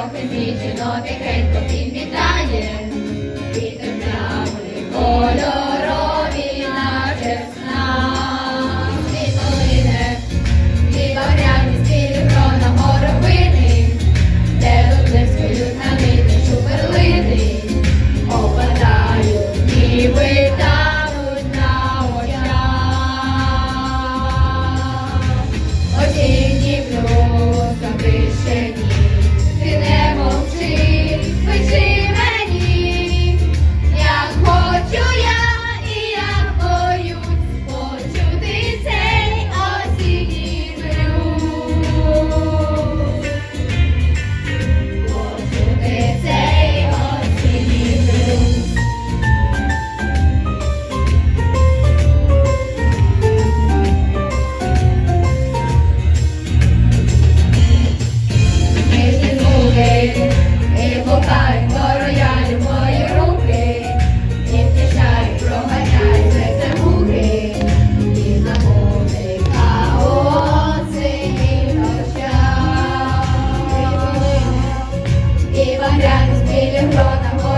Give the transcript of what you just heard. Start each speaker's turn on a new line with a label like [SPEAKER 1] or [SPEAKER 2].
[SPEAKER 1] трохи змічено, тихенько підмітає. і варять з мільйоном.